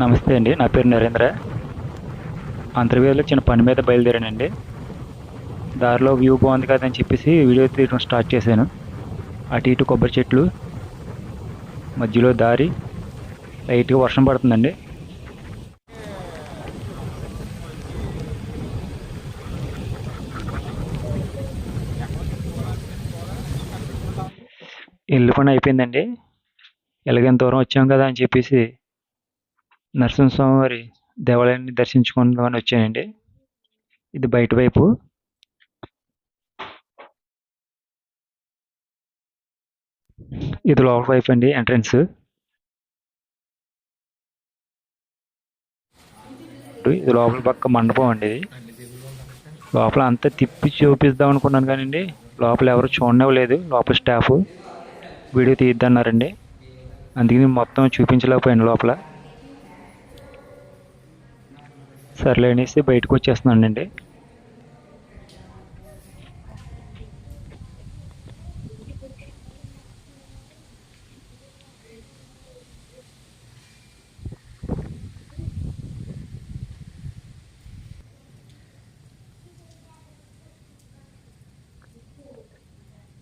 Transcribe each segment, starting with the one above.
నమస్తే అండి. నా పేరు నరేంద్ర. అంతర్వేదిలో చిన్న పని మీద బయలుదేరానండి. దారిలో వ్యూ బాగుంది కదా అని చెప్పేసి వీడియో తీయడం స్టార్ట్ చేశాను. అటు ఇటు కొబ్బరి చెట్లు మధ్యలో దారి లైట్గా వర్షం పడుతుందండి. ఇల్లు పని అయిపోయిందండి. ఎలాగైన దూరం వచ్చాం కదా అని చెప్పేసి నరసింహస్వామివారి దేవాలయాన్ని దర్శించుకుందామని వచ్చానండి. ఇది బయట వైపు. ఇది లోపల వైపు అండి ఎంట్రన్స్. ఇది లోపల పక్క మండపం అండి. ఇది లోపల అంతా తిప్పి చూపిద్దాం అనుకున్నాను కానివ్వండి లోపల ఎవరు చూడనివ్వలేదు లోపల స్టాఫ్. వీడియో తీద్దన్నారండి అందుకని మొత్తం చూపించలేకపోయాను లోపల. సర్లే అనేసి బయటకు వచ్చేస్తున్నానండి.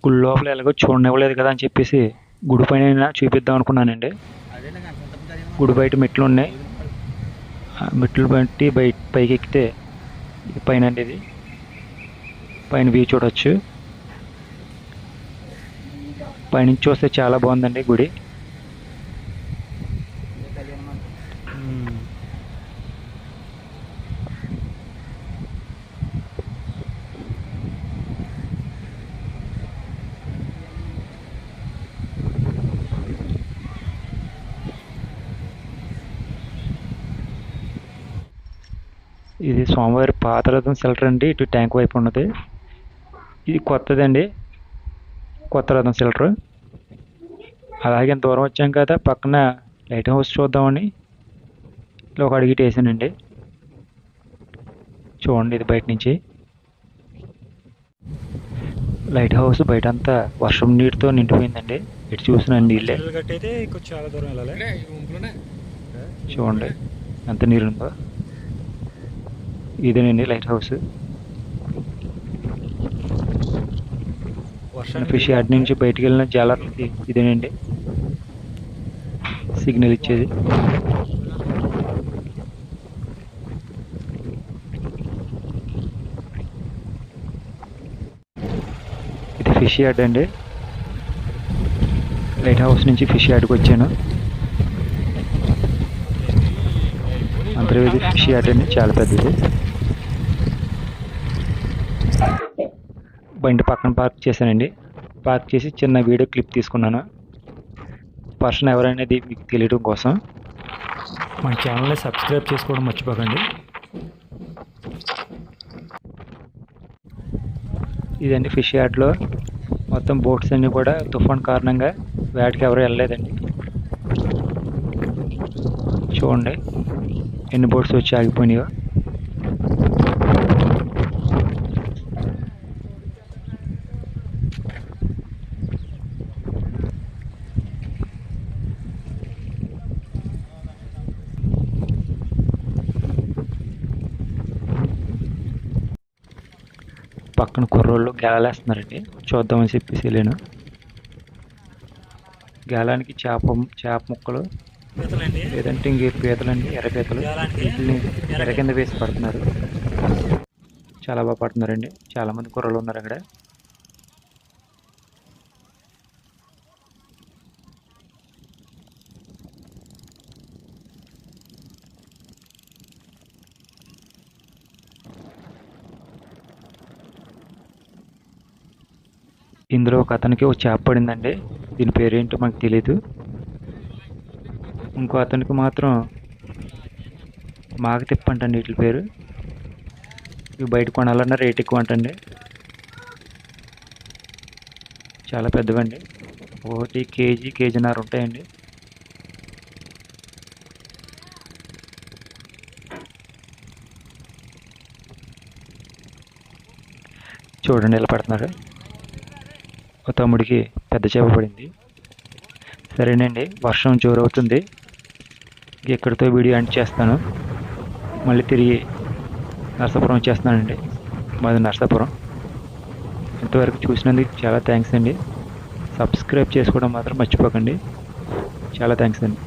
గుడి లోపల ఎలాగో చూడనివ్వలేదు కదా అని చెప్పేసి గుడి పైన చూపిద్దాం అనుకున్నానండి. గుడి బయట మెట్లు ఉన్నాయి. మెట్లు బట్టి బయట పైకి ఎక్కితే ఇది పైన అండి ఇది పైన వ్యూ చూడవచ్చు పైనుంచి చూస్తే చాలా బాగుందండి గుడి. ఇది స్వామివారి పాత రథం సెల్టర్ అండి. ఇటు ట్యాంక్ వైపు ఉన్నది. ఇది కొత్తదండి. కొత్త రథం సెల్టర్ అలాగే ఇంత దూరం వచ్చాం కదా పక్కన లైట్ హౌస్ చూద్దామని ఇట్లా ఒక అడిగిటి వేసానండి. చూడండి ఇది బయట నుంచి. లైట్ హౌస్ బయట అంతా వర్షం నీటితో నిండిపోయిందండి. ఇటు చూసిన నీళ్ళే. కట్టయితే కొంచెం చాలా దూరం వెళ్ళాలి. చూడండి ఎంత నీరుందో ఇదేనండి లైట్ హౌస్. ఫిష్ యార్డ్ నుంచి బయటికి వెళ్ళిన జాలర్లకి ఇదేనండి. సిగ్నల్ ఇచ్చేది. ఇది ఫిష్ యార్డ్ అండి. లైట్ హౌస్ నుంచి ఫిష్ యార్డ్కి వచ్చాను. అంతర్వేది ఫిష్ యార్డ్ అండి చాలా పెద్దది. బండి పక్కన పార్క్ చేశానండి. పార్క్ చేసి చిన్న వీడియో క్లిప్ తీసుకున్నాను. పర్సన్ ఎవరనేది మీకు తెలియడం కోసం. మన ఛానల్ని సబ్స్క్రైబ్ చేసుకోవడం మర్చిపోకండి. ఇదండి ఫిష్ యార్డ్లో. మొత్తం బోట్స్ అన్నీ కూడా తుఫాన్ కారణంగా వేటకి ఎవరు వెళ్ళలేదండి. చూడండి. ఎన్ని బోట్స్ వచ్చి ఆగిపోయినాయో. పక్కన కుర్రోళ్ళు గేలాలేస్తున్నారండి చూద్దామని చెప్పేసి వెళ్ళాను. గేలానికి చేప చేప ముక్కలు లేదంటే ఇంక పీతలండి ఎర్ర పీతలు వీటిని ఎర్ర కింద వేసి పడుతున్నారు. చాలా బాగా పడుతున్నారండి. చాలా మంది కుర్రలు ఉన్నారు అక్కడ. ఇందులో ఒక అతనికి ఒక చేప పడిందండి. దీని పేరేంటో మనకు తెలియదు ఇంకో అతనికి మాత్రం మాకు తిప్పంటండి వీటి పేరు. ఇవి బయట కొనాలన్నా రేట్ ఎక్కువ అంటండి చాలా పెద్దవండి. ఒకటి కేజీ కేజీన్నర ఉంటాయండి. చూడండి ఇలా పడుతున్నారు. ఒక తమ్ముడికి పెద్ద చేప పడింది. సరేనండి వర్షం జోరవుతుంది. ఇక్కడితో వీడియో ఎండ్ చేస్తాను. మళ్ళీ తిరిగి నరసాపురం వచ్చేస్తున్నానండి మాది నర్సాపురం. ఇంతవరకు చూసినందుకు చాలా థ్యాంక్స్ అండి. సబ్స్క్రైబ్ చేసుకోవడం మాత్రం మర్చిపోకండి. చాలా థ్యాంక్స్ అండి.